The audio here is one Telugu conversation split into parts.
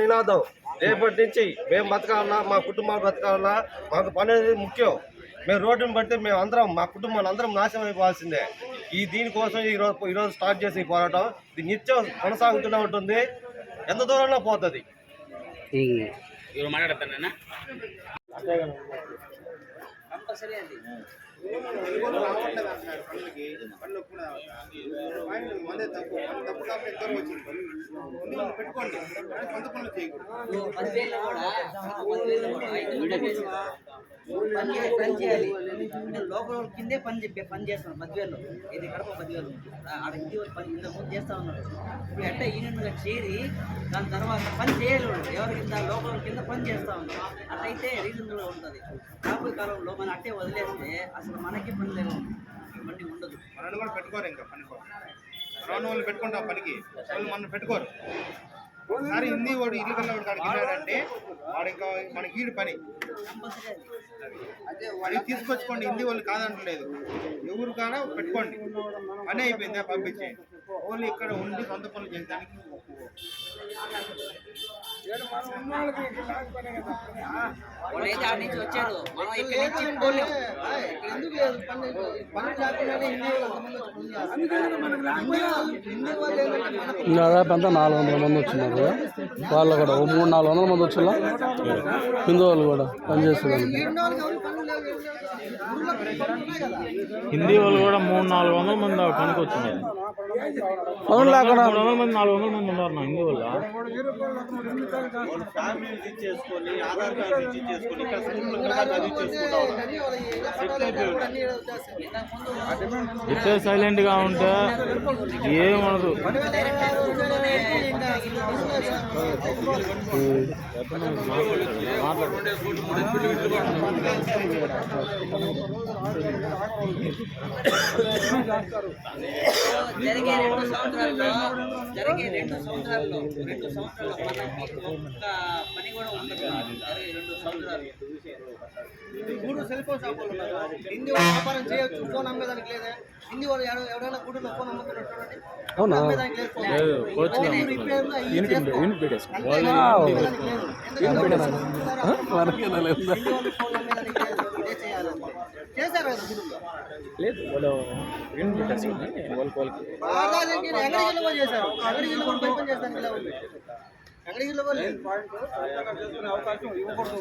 నినాదం. రేపటి నుంచి మేము బతకాలన్నా మా కుటుంబాలు బతకాలన్నా మాకు పని అనేది ముఖ్యం. మేము రోడ్డును బట్టి మేము అందరం మా కుటుంబాలు అందరం నాశనం అయిపోవాల్సిందే. ఈ దీనికోసం ఈ రోజు ఈరోజు స్టార్ట్ చేసి పోరాటం. ఇది నిత్యం కొనసాగుతూనే ఉంటుంది. ఎంత దూరంలో పోతుంది? ఇవి మాట్లాడతానన్నా కూడా చేసి పని చేయాలి లోపల కిందే పని చెప్పే పని చేస్తాను మధ్యలో ఇది కడప మధ్యలో ఆడ ఇంటి పని ఇంత ముందు చేస్తా ఉన్నారు ఇప్పుడు ఈ యూనియన్గా చేరి దాని తర్వాత పని చేయాలి ఎవరి కింద లోపల కింద పని చేస్తా ఉన్నారు అట్లయితే రీజనబుల్గా ఉంటుంది. రాబోయే కాలంలో మనం అట్టే వదిలేస్తే అసలు మనకి పని లేదు. ఇవన్నీ ఉండదు. మనల్ని కూడా పెట్టుకోరు ఇంకా పనికి రాను వాళ్ళు పెట్టుకుంటాం పనికి. వాళ్ళు మనం పెట్టుకోరు. ఒకసారి హిందీ వాడు ఇల్లు కన్నా వాడు కాడికి వెళ్ళాడంటే వాడు ఇంకా మనకి ఈడు పని. అది. తీసుకొచ్చుకోండి. హిందీ వాళ్ళు కాదంటలేదు. ఎవరు కాడా పెట్టుకోండి. పని అయిపోయిందా పంపించి. ఓన్లీ ఇక్కడ ఉండి సొంత పనులు చేయడానికి. అయితే నుంచి వచ్చారు. మనం ఇక్కడి నుంచి పోలేము ఎందుకు లేదు? పని పని లేకుండానే హిందీ వాళ్ళు అంతమంది హిందీ వాళ్ళు ఏంటంటే మనకు దాదాపు అంతా నాలుగు వందల మంది వచ్చినారు. కదా వాళ్ళు కూడా ఓ మూడు నాలుగు వందల మంది వచ్చినా హిందూ వాళ్ళు కూడా పనిచేస్తున్నారు హిందీ వాళ్ళు కూడా మూడు నాలుగు వందల మంది పనికి వచ్చినారు. అవును లేకుండా మూడు వందల మంది నాలుగు వందల మంది ఉన్నారు ఫ్యామిలీ ఆధార్ కార్డు ఇక్కడ ఎట్టే సైలెంట్గా ఉంటే ఏమనదు జరిగే రెండు సంవత్సరాల్లో జరిగే రెండు సంవత్సరాల్లో రెండు సంవత్సరాల పని కూడా ఉండదు జరిగే రెండు సంవత్సరాలు మూడు సెల్ ఫోన్ షాపులు ఉన్నారు హిందీ వాళ్ళు వ్యాపారం చేయొచ్చు ఫోన్ అమ్మేదానికి లేదా. హిందీ వాళ్ళు ఎవడైనా గుడిలో ఫోన్ అమ్ముతున్నారు చూడండి అవునా? చేశారు కదా లేదు. వాళ్ళు యూనిట్ వాళ్ళకి వాళ్ళకి కూడా పని చేస్తాను ఇలా ఉంది. అవకాశం ఇవ్వకూడదు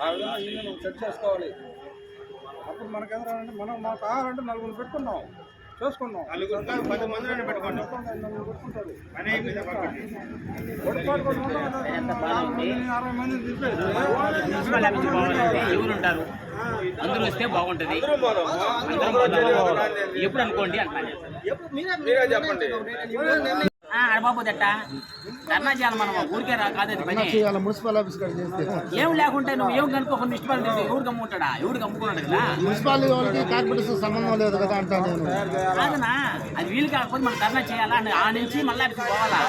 ఆ విధంగా ఈయన సెట్ చేసుకోవాలి అప్పుడు మనకేంటంటే మనం మాకు కావాలంటే నలుగురు పెట్టుకున్నాం చేసుకున్నాం అరవై మంది ఉంటారు అందరూ వస్తే బాగుంటుంది అందరం. ఎప్పుడు అనుకోండి అంటున్నాను మీరే చెప్పండి అడబాబోదట్ట ధర్నా చేయాలి మనం ఊరికే రా కాదు అది పని. మున్సిపల్ ఆఫీస్ ఏం లేకుంటే నువ్వు ఏం కనుక్కోకుండా ఇష్టపడి ఎవరు కమ్ముంటాడా ఎవరు కమ్ముకున్నాడు కదా? మున్సిపాలిటీ వాళ్ళకి కార్పొరేషన్ సంబంధం లేదు కదా కాదనా అది వీలు కాకపోతే మనం ధర్నా చేయాలా? అని ఆ నుంచి మళ్ళీ అక్కడికి పోవాలా?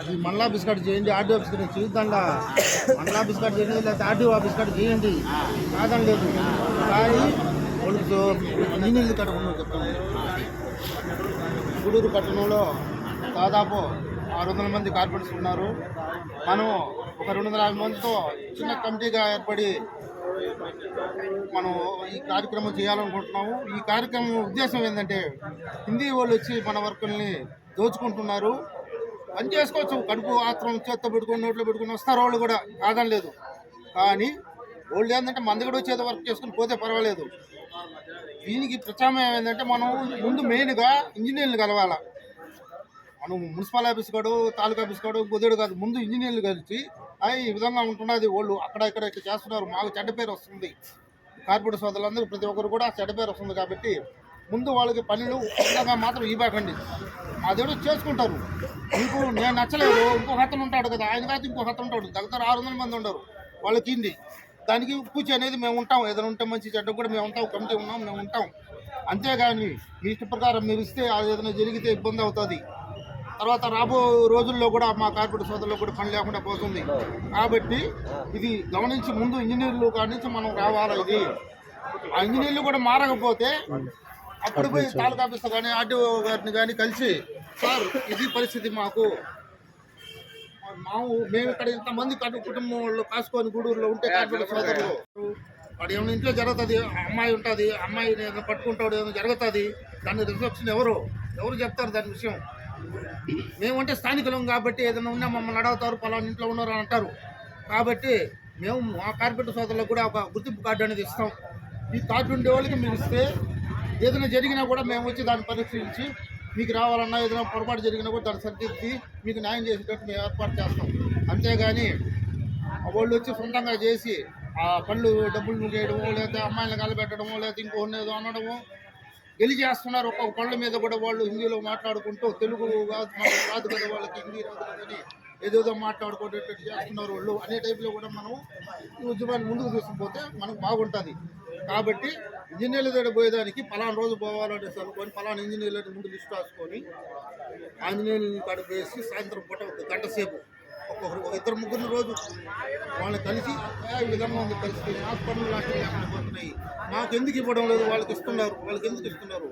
అది మండల ఆఫీస్ కాడ చేయండి ఆర్డీ ఆఫీస్ మండల ఆఫీస్ కాడ చేయండి లేకపోతే ఆఫీస్ కాడ చేయండి. కాదని లేదు. కానీ చెప్తాను. గూడూరు పట్టణంలో దాదాపు ఆరు వందల మంది కార్పొరేట్స్ ఉన్నారు. మనం ఒక రెండు వందల యాభై మందితో చిన్న కమిటీగా ఏర్పడి మనం ఈ కార్యక్రమం చేయాలనుకుంటున్నాము. ఈ కార్యక్రమం ఉద్దేశం ఏంటంటే హిందీ వాళ్ళు వచ్చి మన వర్కుల్ని దోచుకుంటున్నారు. పని చేసుకోవచ్చు. కడుపు ఆత్రం చేత్త పెట్టుకుని నోట్లో పెట్టుకుని వస్తారు వాళ్ళు కూడా. కాదని లేదు. కానీ వాళ్ళు ఏంటంటే మన దగ్గర వచ్చేది వర్క్ చేసుకుని పోతే పర్వాలేదు. దీనికి ప్రత్యామ్నాయం ఏంటంటే మనం ముందు మెయిన్గా ఇంజనీర్లు కలవాలా. మనం మున్సిపల్ ఆఫీస్ కాడు తాలూకా ఆఫీస్ కాడు కుదేడు కాదు ముందు ఇంజనీర్లు కలిసి అవి ఈ విధంగా ఉంటున్నది వాళ్ళు అక్కడ ఇక్కడ ఇక్కడ చేస్తున్నారు. మాకు చెడ్డ పేరు వస్తుంది. కార్పొరేట్ సోదరులందరూ ప్రతి ఒక్కరు కూడా చెడ్డ పేరు వస్తుంది కాబట్టి ముందు వాళ్ళకి పనులు విధంగా మాత్రం ఇవ్వకండి. అదేదో చేసుకుంటారు. మీకు నేను నచ్చలేదు ఇంకో అతను ఉంటాడు కదా ఆయన కాదు ఇంకో అతను ఉంటాడు. దగ్గర ఆరు వందల మంది ఉండరు. వాళ్ళకి ఇంది దానికి పూచి అనేది మేము ఉంటాం. ఏదైనా ఉంటే మంచి చెడ్డ కూడా మేము ఉంటాం కమిటీ ఉన్నాం మేము ఉంటాం. అంతేగాని మీ ఇష్ట ప్రకారం మీరు ఇస్తే అది ఏదైనా జరిగితే ఇబ్బంది అవుతుంది. తర్వాత రాబో రోజుల్లో కూడా మా కార్పొరేట్ సోదరుల్లో కూడా పని లేకుండా పోతుంది. కాబట్టి ఇది గమనించి ముందు ఇంజనీర్లు కాడి నుంచి మనం రావాలి ఇది? ఆ ఇంజనీర్లు కూడా మారకపోతే అప్పుడు పోయి తాలూకా ఆఫీసర్ కానీ ఆర్టీఓ గారిని కానీ కలిసి సార్ ఇది పరిస్థితి మాకు. మాము మేము ఇక్కడ ఇంతమంది కట్టు కుటుంబం వాళ్ళు కాసుకొని గూడూరులో ఉంటే కార్పొరేట్ సోదరులు. వాడు ఏమైనా ఇంట్లో జరుగుతుంది అమ్మాయి ఉంటుంది అమ్మాయి ఏదైనా పట్టుకుంటాడు ఏదైనా జరుగుతుంది దాని రిఫ్లెక్షన్ ఎవరు? ఎవరు చెప్తారు దాని విషయం? మేమంటే స్థానికులం కాబట్టి ఏదైనా ఉన్నా మమ్మల్ని అడుగుతారు పలానా ఇంట్లో ఉన్నారు అని అంటారు. కాబట్టి మేము మా కార్పొరేట్ సోదరులకు కూడా ఒక గుర్తింపు కార్డు అనేది ఇస్తాం. ఈ కార్డు ఉండే వాళ్ళకి మీరు ఇస్తే ఏదైనా జరిగినా కూడా మేము వచ్చి దాన్ని పరిశీలించి మీకు రావాలన్నా ఏదైనా పొరపాటు జరిగినా కూడా దాన్ని సరిదిద్ది మీకు న్యాయం చేసేటట్టు మేము ఏర్పాటు చేస్తాం. అంతేగాని వాళ్ళు వచ్చి సొంతంగా చేసి ఆ పళ్ళు డబ్బులు ముగేయడమో లేదా అమ్మాయిలను కలబెట్టడము లేదా ఇంకో ఏదో అనడము గెలిచేస్తున్నారు. ఒక్కొక్క పళ్ళ మీద కూడా వాళ్ళు హిందీలో మాట్లాడుకుంటూ తెలుగు కాదు కాదు కదా వాళ్ళకి హిందీ రాదు కదని ఏదేదో మాట్లాడుకునేటట్టు చేస్తున్నారు వాళ్ళు. అనే టైప్లో కూడా మనం ఈ ఉద్యమాన్ని ముందుకు తీసుకుపోతే మనకు బాగుంటుంది. కాబట్టి ఇంజనీర్ల దగ్గర పోయేదానికి పలానా రోజు పోవాలని అనుకొని పలానా ఇంజనీర్ల ముందు లిస్ట్ రాసుకొని ఆంజనేయులు కాడ వేసి సాయంత్రం పూట ఒక గంట సేపు ఒక ఇద్దరు ముగ్గురు రోజు వాళ్ళని కలిసి ఈ విధంగా ఉంది. పరిస్థితి హాస్పిటల్ లాంటివి పోతున్నాయి మాకు ఎందుకు ఇవ్వడం లేదు? వాళ్ళకి ఇస్తున్నారు. వాళ్ళకి ఎందుకు ఇస్తున్నారు?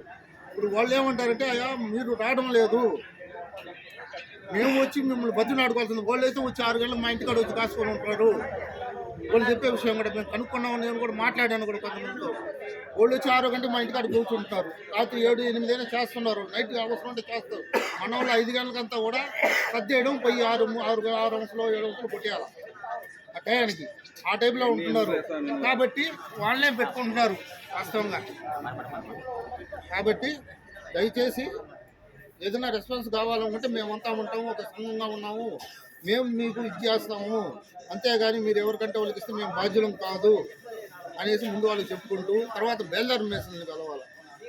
ఇప్పుడు వాళ్ళు ఏమంటారంటే అయ్యా మీరు రావడం లేదు. మేము వచ్చి మిమ్మల్ని బతులు ఆడుకోవాల్సింది వాళ్ళు అయితే వచ్చి ఆరు గంటలకు మా ఇంటికాడ వచ్చి కాసుకొని ఉంటారు. వాళ్ళు చెప్పే విషయం కూడా మేము కనుక్కున్నాం నేను కూడా మాట్లాడాను కూడా కొంతమందితో వాళ్ళు వచ్చి ఆరు గంటలు మా ఇంటికాడ కూర్చుంటారు. రాత్రి ఏడు ఎనిమిది అయినా చేస్తున్నారు. నైట్ అవసరం ఉంటే చేస్తారు. మన వాళ్ళు ఐదు గంటలకంతా కూడా సర్దేయడం పోయి ఆరు ఆరు ఆరు అంశలో ఏడు అంశలు కొట్టేయాలి. ఆ టయానికి. ఆ టైంలో ఉంటున్నారు. కాబట్టి వాళ్ళే పెట్టుకుంటున్నారు వాస్తవంగా. కాబట్టి దయచేసి ఏదైనా రెస్పాన్స్ కావాలనుకుంటే మేమంతా ఉంటాము ఒక సంఘంగా ఉన్నాము. మేము మీకు ఇది చేస్తాము. అంతేగాని మీరు ఎవరికంటే వాళ్ళకి ఇస్తే మేము బాధ్యులం కాదు అనేసి ముందు వాళ్ళకి చెప్పుకుంటూ తర్వాత బేల్దార్ మేసన్ని కలవాలి.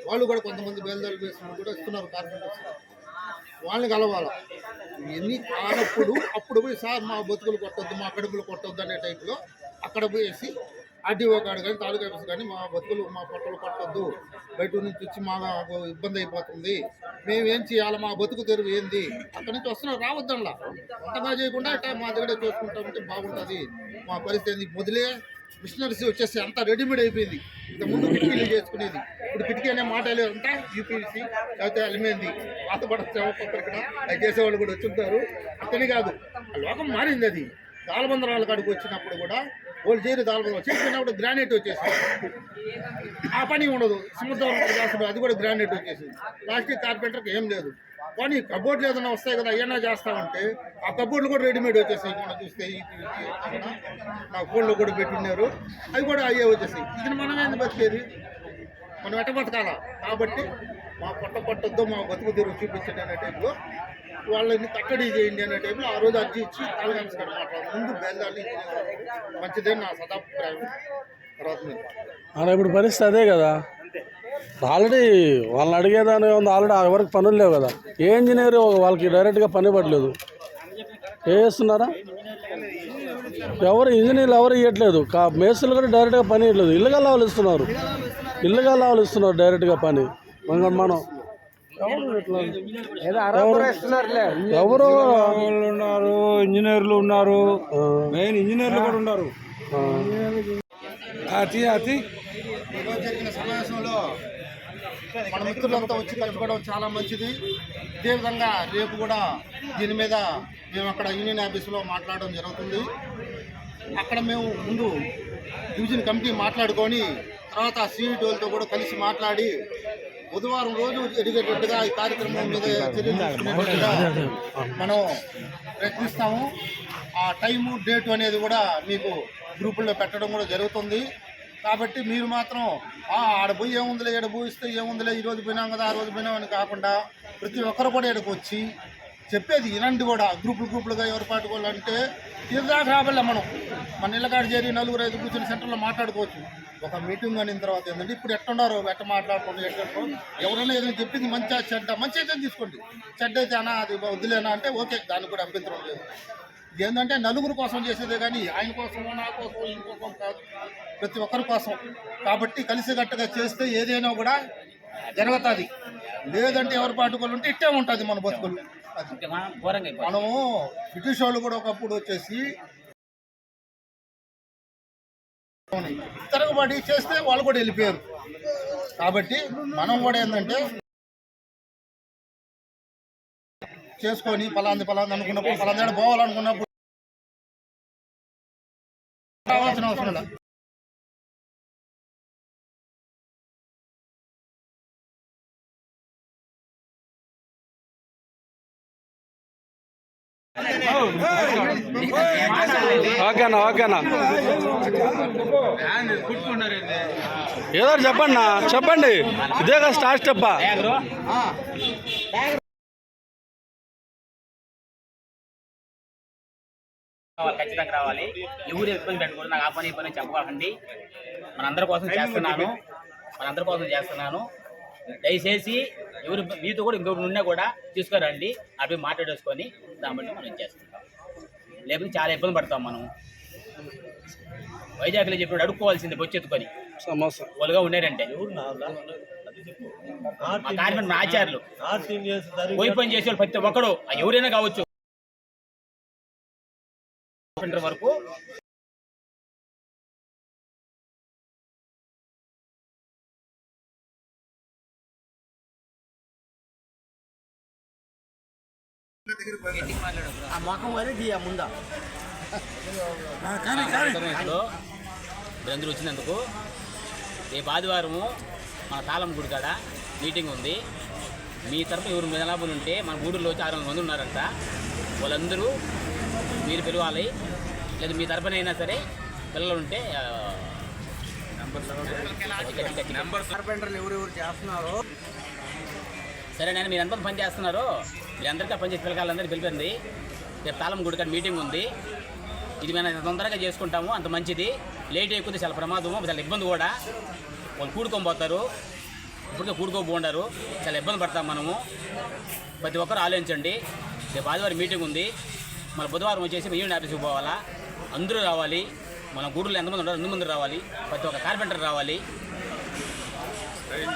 వాళ్ళు కూడా కొంతమంది బేల్దార్ మేసన్లు కూడా ఇస్తున్నారు కార్పెంటర్స్ వాళ్ళని కలవాలి. ఇవన్నీ కానప్పుడు అప్పుడు పోయి సార్ మా బతుకులు కొట్టొద్దు మా కడుపులు కొట్టొద్దు అనే టైప్లో అక్కడ పోయేసి ఆర్డీఓ కాడు కానీ తాలూకా ఆఫీస్ కానీ మా బతుకులు మా పొట్టలు కొట్టొద్దు. బయట నుంచి వచ్చి మా ఇబ్బంది అయిపోతుంది. మేమేం చేయాలి? మా బతుకు తెరువు ఏంది? అక్కడి నుంచి వస్తున్నాం రావద్దంలా. అంతగా చేయకుండా ఇట్లా మా దగ్గర చూసుకుంటామంటే బాగుంటుంది. మా పరిస్థితి మొదలే మిషనరీస్ వచ్చేసి అంతా రెడీమేడ్ అయిపోయింది. ఇంత ముందు కిటికీలు చేసుకునేది. ఇప్పుడు కిటికీ అనే మాట లేదు. అంతా యూపీసీ లేకపోతే అలిమేంది పాత ఇక్కడ? అది చేసేవాళ్ళు కూడా వచ్చుంటారు అతని కాదు. ఆ లోకం మారింది అది. దాలబందరాల కాడికి వచ్చినప్పుడు కూడా వాళ్ళు చేరి దాలబందరం చేసుకున్నప్పుడు గ్రానైట్ వచ్చేసింది. ఆ పని ఉండదు. సముద్రం చేస్తాడు అది కూడా గ్రానైట్ వచ్చేసింది. ప్లాస్టిక్ కార్పెంటర్కి ఏం లేదు. కానీ కబోర్డ్లు ఏదైనా వస్తాయి కదా ఏమైనా చేస్తామంటే ఆ కబోర్డ్లు కూడా రెడీమేడ్ వచ్చేసాయి మనం చూస్తే నా ఫోన్లో కూడా పెట్టున్నారు. అవి కూడా అయ్యే వచ్చేసాయి ఇది మనం ఏంది బతికేది? మనం ఎట్ట బతకాల కాబట్టి మా పొట్ట పట్టొద్దు మా బతుకు తీరు చూపించండి టైంలో వాళ్ళని తక్కడి చేయండి అనే టైంలో ఆ రోజు అర్జీ ఇచ్చి తాలగాన్స్ గారు మాట్లాడారు. ముందు బేల్దాన్ని మంచిదే నా సదాభిప్రాయం. తర్వాత అలా ఇప్పుడు పరిస్థితి అదే కదా. ఆల్రెడీ వాళ్ళని అడిగేదాని ఉంది. ఆల్రెడీ ఆ వరకు పనులు లేవు కదా. ఏ ఇంజనీర్ వాళ్ళకి డైరెక్ట్గా పని పడలేదు? ఏ చేస్తున్నారా? ఎవరు ఇంజనీర్లు ఎవరు ఇవ్వట్లేదు కా మేస్త్రులు కూడా డైరెక్ట్గా పని ఇవ్వట్లేదు ఇల్లుగా వాళ్ళు ఇస్తున్నారు. ఇల్లుగా వాళ్ళు ఇస్తున్నారు డైరెక్ట్గా పని. మనం ఎవరు ఉన్నారు ఇంజనీర్లు ఉన్నారు మెయిన్ ఇంజనీర్లు కూడా ఉన్నారు. ఆ. అతి అతి. జరిగిన సమావేశంలో మన మిత్రులంతా వచ్చి కలుపుకోవడం చాలా మంచిది. ఇదే విధంగా రేపు కూడా దీని మీద మేము అక్కడ యూనియన్ ఆఫీసులో మాట్లాడడం జరుగుతుంది. అక్కడ మేము ముందు డివిజన్ కమిటీ మాట్లాడుకొని తర్వాత వాళ్ళతో కూడా కలిసి మాట్లాడి బుధవారం రోజు జరిగేటట్టుగా ఈ కార్యక్రమం మీద చర్యలు మనం ప్రయత్నిస్తాము. ఆ టైము డేటు అనేది కూడా మీకు గ్రూపుల్లో పెట్టడం కూడా జరుగుతుంది. కాబట్టి మీరు మాత్రం "ఆ, ఆడ పోయి ఏముందిలే ఇక్కడ పోయిస్తే ఏముందిలే ఈ రోజు పోయినాం కదా ఆ రోజు పోయినాం అని కాకుండా ప్రతి ఒక్కరు కూడా ఇక్కడికి వచ్చి చెప్పేది ఇలాంటి కూడా. గ్రూపులు గ్రూపులుగా ఎవరు పాటుకోవాలంటే తీర్థాక రాబల్లా మనం మన ఇళ్ళకాడ చేరి నలుగురు ఐదు కూర్చొని సెంటర్లో మాట్లాడుకోవచ్చు. ఒక మీటింగ్ అయిన తర్వాత ఏంటంటే ఇప్పుడు ఎట్టున్నారో ఎట్ట మాట్లాడుకోండి ఎట్ట ఎవరైనా ఏదైనా చెప్పింది మంచిగా చెడ్డ మంచి అయితే తీసుకోండి. చెడ్డ అయితే అనా అది వదిలేనా అంటే ఓకే దానికి కూడా అభ్యంతరం లేదు. ఏంటంటే నలుగురు కోసం చేసేదే కానీ ఆయన కోసం నా కోసం ఇంకోసం కాదు. ప్రతి ఒక్కరి కోసం. కాబట్టి కలిసికట్టుగా చేస్తే ఏదైనా కూడా జరుగుతుంది. లేదంటే ఎవరి పాటుకోలు ఉంటే ఇట్టే ఉంటుంది మన బతుకులు. మనము బ్రిటిష్ వాళ్ళు కూడా ఒకప్పుడు వచ్చేసి తిరగబడి చేస్తే వాళ్ళు కూడా వెళ్ళిపోయారు. కాబట్టి మనం కూడా ఏంటంటే చేసుకొని పలాంది పలాంది అనుకున్నప్పుడు పలాంది పోవాలనుకున్నప్పుడు రావాల్సిన అవసరం లేదు. ఓకేనా ఓకేనా ఏదో చెప్పండి చెప్పండి. ఇదే కదా స్టార్ స్టెప్పా ఖచ్చితంగా రావాలి. ఎవరు ఇబ్బంది పెట్టకూడదు నాకు ఆ పని ఈ పని చెప్పకండి. మనందరి కోసం చేస్తున్నాను. మనందరి కోసం చేస్తున్నాను. దయచేసి ఎవరు మీతో కూడా ఇంకొకటి ఉన్నా కూడా తీసుకురండి. అవి మాట్లాడేసుకొని దాన్ని బట్టి మనం చేస్తున్నాం లేకపోతే చాలా ఇబ్బంది పడతాం మనం. వైజాగ్లో చెప్పినప్పుడు అడుక్కోవాల్సింది బొచ్చెత్తుకొని. వాళ్ళుగా ఉన్నారంటే మా ఆచార్యులు. పోయి పని చేసేవాళ్ళు ప్రతి ఒక్కడు ఎవరైనా కావచ్చు. సెంటర్ వరకు లో మీరందరూ వచ్చినందుకు రేపు ఆదివారము మన తాళం గుడి కాడ మీటింగ్ ఉంది. మీ తరపు ఎవరు మిదలాభులు ఉంటే మన గూడూరులో వచ్చి ఆరు వందల మంది ఉన్నారంట. వాళ్ళందరూ మీరు పిలవాలి. లేదా మీ తరపునైనా సరే పిల్లలు ఉంటే ఆ, కార్పెంటర్లు ఎవరెవరు చేస్తున్నారో సరే నేను మీరు ఎంతమంది పని చేస్తున్నారు మీరు అందరికీ పనిచేసి పని పిల్లకాయలందరికీ పిలిపింది. రేపు తాళం గుడి మీటింగ్ ఉంది. ఇది మేము ఎంత తొందరగా చేసుకుంటాము అంత మంచిది. లేట్ అయిపోతే చాలా ప్రమాదము చాలా ఇబ్బంది కూడా. వాళ్ళు కూడుకోబోతారు పోతారు. ఇప్పటికే కూడుకోబోండారు చాలా ఇబ్బంది పడతాం మనము. ప్రతి ఒక్కరు ఆలోచించండి. రేపు ఆదివారం మీటింగ్ ఉంది. మన బుధవారం వచ్చేసి యూనియన్ ఆఫీస్కి పోవాలా? అందరూ రావాలి. మన గూడూరులో ఎంతమంది ఉండాలి అంతమంది రావాలి. ప్రతి ఒక్క కార్పెంటర్ రావాలి.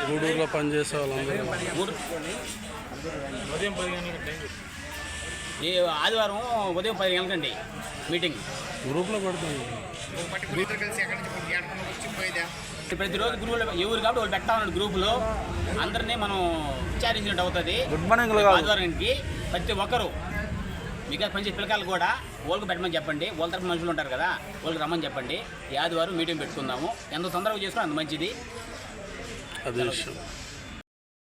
గూడూరులో పనిచేసే వాళ్ళందరూ గూడు ఈ ఆదివారం ఉదయం పది గంటలకండి. మీటింగ్. గ్రూప్లో పెడతాను ప్రతిరోజు గ్రూపులో ఎవరు కాబట్టి వాళ్ళు పెట్టా ఉన్నాడు గ్రూపులో. అందరినీ మనం విచారించినట్టు అవుతుంది. గుడ్ మార్నింగ్ ఆదివారానికి ప్రతి ఒక్కరు మిగతా పనిచేసే పిల్లకాయలు కూడా వాళ్ళకి పెట్టమని చెప్పండి. వాళ్ళ తరఫున మనుషులు ఉంటారు కదా వాళ్ళకి రమ్మని చెప్పండి. ఈ ఆదివారం మీటింగ్ పెట్టుకుందాము. ఎంత తొందరగా చేసుకుని అంత మంచిది. అదే విషయం